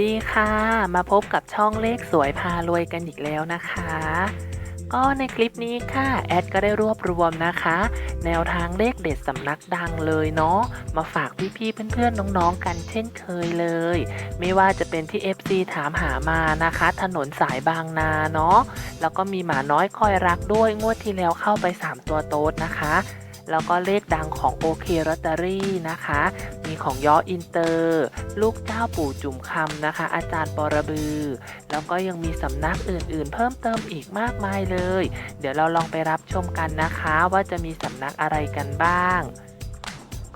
ดีค่ะ มาพบกับช่องเลขสวยพารวยกันอีกแล้วนะคะ ก็ในคลิปนี้ค่ะแอดก็ได้รวบรวมนะคะ แนวทางเลขเด็ดสำนักดังเลยเนาะมาฝากพี่ๆเพื่อนๆน้องๆกันเช่นเคยเลย ไม่ว่าจะเป็นที่ FC ถามหามานะคะ ถนนสายบางนาเนาะแล้วก็มีหมาน้อยคอยรักด้วยงวดที่แล้วเข้าไป 3 ตัวโต๊ดนะคะ แล้วก็เลขดังของโอเคลอตเตอรี่นะคะ มีของย้ออินเตอร์ ลูกเจ้าปู่จุ่มคำนะคะ อาจารย์ปรบือ แล้วก็ยังมีสำนักอื่นๆ เพิ่มเติมอีกมากมายเลย เดี๋ยวเราลองไปรับชมกันนะคะ ว่าจะมีสำนักอะไรกันบ้าง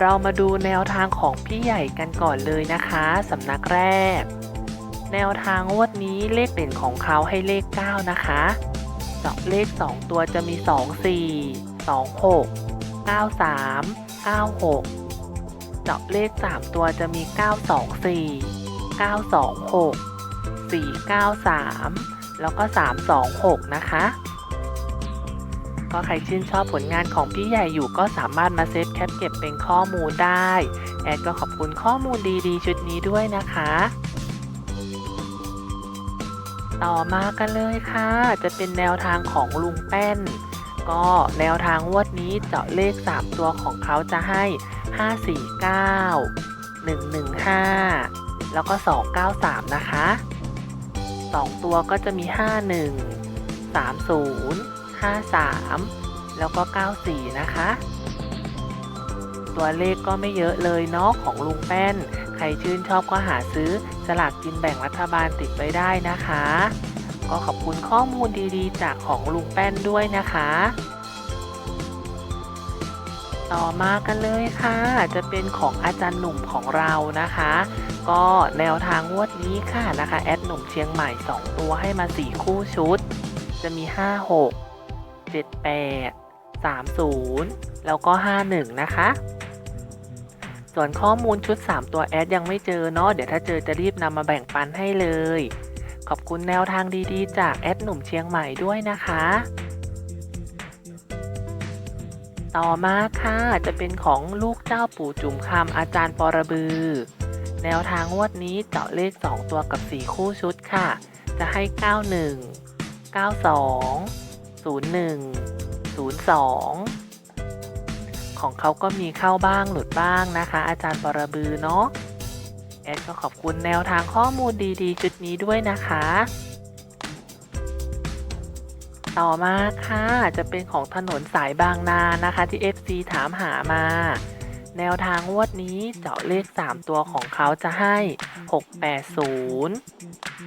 เรามาดูแนวทางของพี่ใหญ่กันก่อนเลยนะคะสำนักแรก แนวทางงวดนี้เลขเด่นของเขาให้เลข 9 นะคะเจาะเลข 2 ตัวจะมี 2 4 2 6 9 3 9 6เจาะเลข 3 ตัวจะมี 9 2 4 9 2 6 4 9 3 แล้วก็ 3 2 6 นะคะ ก็ใครชื่นชอบผลงานของพี่ใหญ่อยู่ก็สามารถมาเซฟแคปเก็บเป็นข้อมูลได้ แอดก็ขอบคุณข้อมูลดีๆ ชุดนี้ด้วยนะคะ ต่อมากันเลยค่ะ จะเป็นแนวทางของลุงแป้น ก็แนวทางวดนี้เจาะเลข 3 ตัวของเขาจะให้ 549 115 แล้วก็ 293 นะคะ 2 ตัวก็จะมี 51 30 53 แล้วก็ 94 นะคะ ตัวเลขก็ไม่เยอะเลยเนาะของลุงแป้น ใครชื่นชอบก็หาซื้อสลากกินแบ่งรัฐบาลติดไว้ได้นะคะ ก็ขอบคุณข้อมูลดีๆ จากของลุงแป้นด้วยนะคะ ต่อมากันเลยค่ะ จะเป็นของอาจารย์หนุ่มของเรานะคะก็แนวทางงวดนี้ค่ะนะคะ แอดหนุ่มเชียงใหม่ 2 ตัวให้มา 4 คู่ชุด จะมี 5 6 7 8 3 0 แล้วก็ 51 นะคะ ส่วนข้อมูลชุด 3 ตัวแอดยังไม่เจอเนาะเดี๋ยวถ้าเจอจะรีบนำมาแบ่งปันให้เลย ขอบคุณแนวทางดีๆ จากแอดหนุ่มเชียงใหม่ด้วยนะคะ ต่อมาค่ะ จะเป็นของลูกเจ้าปู่จุ่มคำอาจารย์ปรบือ แนวทางงวดนี้เจาะเลข 2 ตัวกับ 4 คู่ชุดค่ะ จะให้ 91 92 01 02 ของเขาก็มีเข้าบ้างหลุดบ้างนะคะ อาจารย์ปรบือเนาะแอดก็ขอบคุณแนวทางข้อมูลดีๆชุดนี้ด้วยนะคะ ต่อมาค่ะ จะเป็นของถนนสายบางนานะคะที่ FC ถามหามา แนวทางงวดนี้เจาะเลข 3 ตัวของเขาจะให้ 680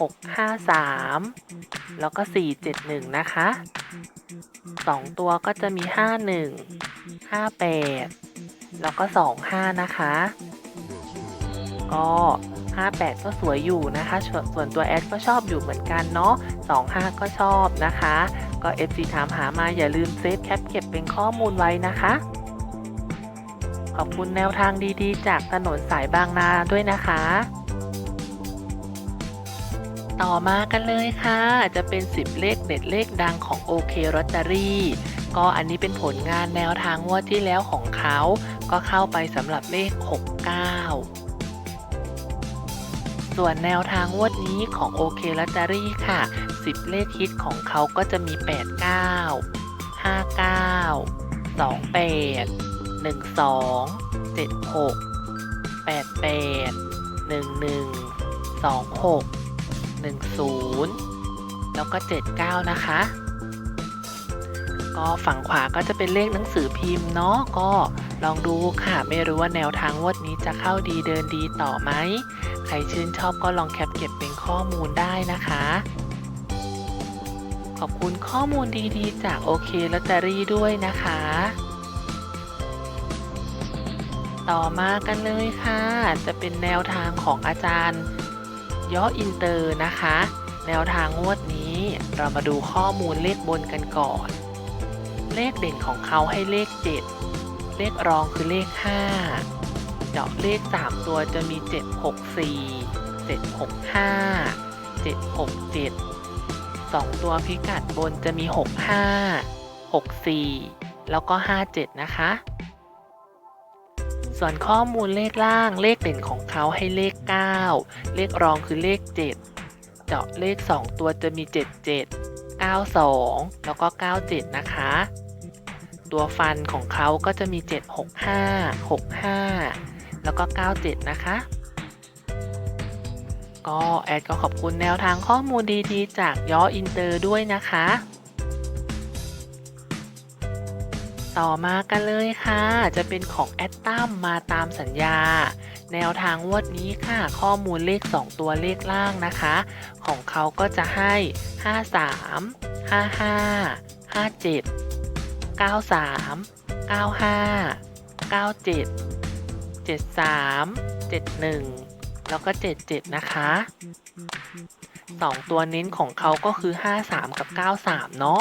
653 แล้วก็ 471 นะคะ 2 ตัวก็จะมี 51 58 แล้วก็ 25 นะคะ ก็ 58 ก็สวยอยู่นะคะ ส่วนตัวแอดก็ชอบอยู่เหมือนกันเนาะ 25 ก็ชอบนะคะ ก็ FC ถามหามาอย่าลืมเซฟแคปเก็บเป็นข้อมูลไว้นะคะ ขอบคุณแนวทางดีๆ จากถนนสายบางนาด้วยนะคะ ต่อมากันเลยค่ะ จะเป็น 10 เลขเด็ดเลขดังของโอเคลอตเตอรี่ก็อันนี้เป็นผลงานแนวทางงวดที่แล้วของเขา ก็เข้าไปสำหรับเลข 69 ส่วนแนวทางงวดนี้ของโอเคลอตเตอรี่ค่ะ 10 เลขฮิตของเขาก็จะมี 89 59 28 12 76 88 11 26 10แล้วก็79นะคะ ก็ฝั่งขวาก็จะเป็นเลขหนังสือพิมพ์เนาะก็ลองดูค่ะ ไม่รู้ว่าแนวทางงวดนี้จะเข้าดีเดินดีต่อไหม ใครชื่นชอบก็ลองแคปเก็บเป็นข้อมูลได้นะคะ ขอบคุณข้อมูลดีๆ จากโอเคลอตเตอรี่ด้วยนะคะ ต่อมากันเลยค่ะ จะเป็นแนวทางของอาจารย์ย่ออินเตอร์นะคะ แนวทางงวดนี้เรามาดูข้อมูลเลขบนกันก่อน เลขเด่นของเขาให้เลข 7 เลขรองคือเลข 5 เจาะเลข 3 ตัวจะมี 764 765 767 2 ตัวพิกัดบนจะมี 65 64 แล้วก็ 57 นะคะ ส่วนข้อมูลเลขล่างเลขเด่นของเขาให้เลข 9 เลขรองคือเลข 7 เจาะเลข 2 ตัวจะมี 77 92 แล้วก็ 97 นะคะ ตัวฟันของเขาก็จะมี 765 65 แล้วก็ 97 นะคะ ก็แอดก็ขอบคุณแนวทางข้อมูลดีๆ จากย่ออินเตอร์ด้วยนะคะ ต่อมากันเลยค่ะ จะเป็นของแอดตัมมาตามสัญญา แนวทางวดนี้ค่ะ ข้อมูลเลข 2 ตัวเลขล่างนะคะ ของเขาก็จะให้ 53 55 57 93 95 97 73 71 แล้วก็ 77 นะคะ 2 ตัวเน้นของเขาก็คือ 53 กับ 93 เนาะ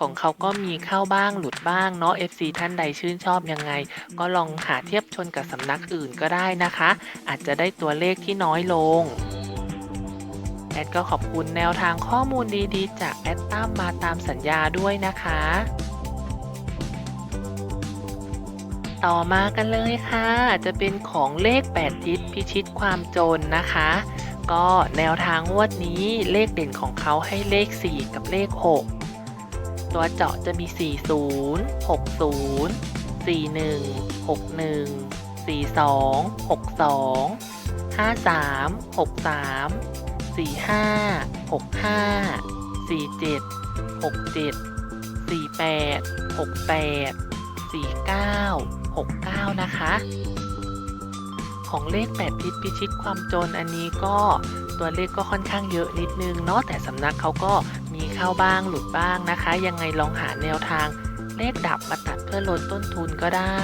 ของเขาก็มีเข้าบ้างหลุดบ้างเนาะ FC ท่านใดชื่นชอบยังไง ก็ลองหาเทียบชนกับสำนักอื่นก็ได้นะคะ อาจจะได้ตัวเลขที่น้อยลง แอดก็ขอบคุณแนวทางข้อมูลดีๆ จากแอดตั้มมาตามสัญญาด้วยนะคะ ต่อมากันเลยค่ะ จะเป็นของเลข 8 ทิศพิชิตความจรนะคะก็แนวทางงวดนี้เลขเด่นของเขาให้เลข 4 กับเลข 6 ตัวเจาะจะมี 40 60 41 61 42 62 53 63 45 65 47 67 48 68 49 69 นะคะ ของเลข8ทิศพิชิตความจนอันนี้ก็ ตัวเลขก็ค่อนข้างเยอะนิดนึงเนาะแต่สำนักเขาก็มีเข้าบ้างหลุดบ้างนะคะ ยังไงลองหาแนวทางเลขดับมาตัดเพื่อลดต้นทุนก็ได้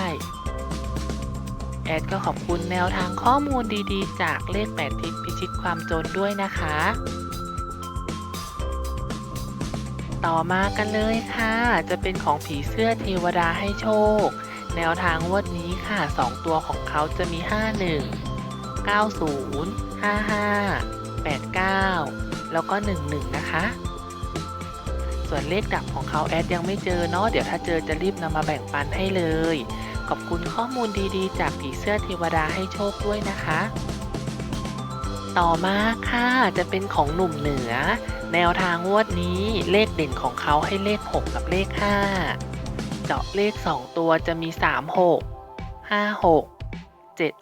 แอดก็ขอบคุณแนวทางข้อมูลดีๆ จากเลข8ทิศพิชิตความจนด้วยนะคะ ต่อมากันเลยค่ะ จะเป็นของผีเสื้อเทวดาให้โชค แนวทางงวดนี้ค่ะ 2 ตัวของเขาจะมี 51 90 55 89 แล้วก็ 11 นะคะ ส่วนเลขดับของเขาแอดยังไม่เจอเนาะเดี๋ยวถ้าเจอจะรีบนำมาแบ่งปันให้เลย ขอบคุณข้อมูลดีๆ จากผีเสื้อเทวดาให้โชคด้วยนะคะ ต่อมาค่ะจะเป็นของหนุ่มเหนือ แนวทางงวดนี้เลขเด่นของเขาให้เลข 6 กับเลข 5 เจาะเลข 2 ตัวจะมี 3 6 5 6 7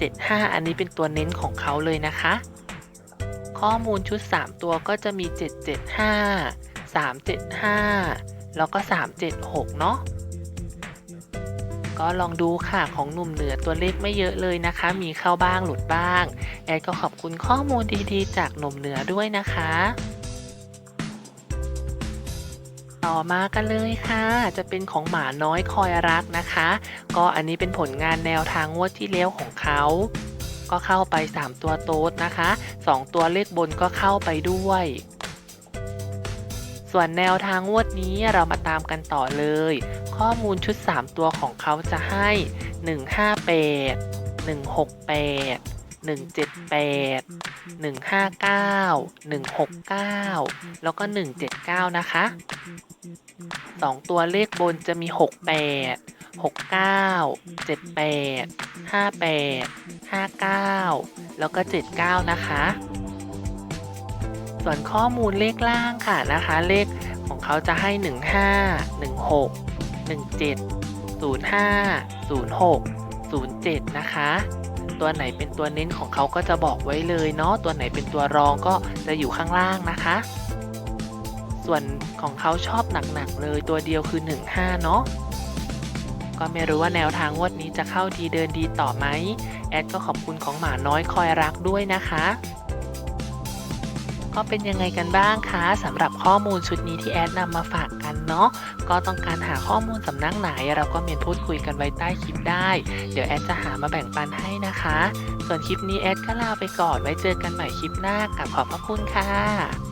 7 5 อันนี้เป็นตัวเน้นของเขาเลยนะคะ ข้อมูลชุด 3 ตัวก็จะมี 7 7 5 3 7 5 แล้วก็ 3 7 6 เนาะก็ลองดูค่ะของหนุ่มเหนือตัวเลขไม่เยอะเลยนะคะ มีเข้าบ้างหลุดบ้าง แอดก็ขอบคุณข้อมูลดีๆ จากหนุ่มเหนือด้วยนะคะ ต่อมากันเลยค่ะ จะเป็นของหมาน้อยคอยรักนะคะ ก็อันนี้เป็นผลงานแนวทางงวดที่แล้วของเขา ก็เข้าไป 3 ตัวโต๊ดนะคะ 2 ตัวเลขบนก็เข้าไปด้วย ส่วนแนวทางงวดนี้เรามาตามกันต่อเลย ข้อมูลชุด 3 ตัวของเขาจะให้ 158 168 178 159 169แล้วก็179นะคะ2ตัวเลขบนจะมี68 69 78 58 59แล้วก็79นะคะ ส่วนข้อมูลเลขล่างค่ะนะคะ เลขของเขาจะให้15 16 17 05 06 07 นะคะ ตัวไหนเป็นตัวเน้นของเขาก็จะบอกไว้เลยเนาะตัวไหนเป็นตัวรองก็จะอยู่ข้างล่างนะคะ ส่วนของเขาชอบหนักๆเลยตัวเดียวคือ 15 เนาะก็ไม่รู้ว่าแนวทางวดนี้จะเข้าดีเดินดีต่อไหมแอดก็ขอบคุณของหมาน้อยคอยรักด้วยนะคะ ก็เป็นยังไงกันบ้างคะสำหรับข้อมูลชุดนี้ที่แอดนำมาฝากกันเนาะก็ต้องการหาข้อมูลสำนักไหน เราก็เมนพูดคุยกันไว้ใต้คลิปได้ เดี๋ยวแอดจะหามาแบ่งปันให้นะคะ ส่วนคลิปนี้แอดก็ลาไปก่อนไว้เจอกันใหม่คลิปหน้ากับขอบพระคุณค่ะ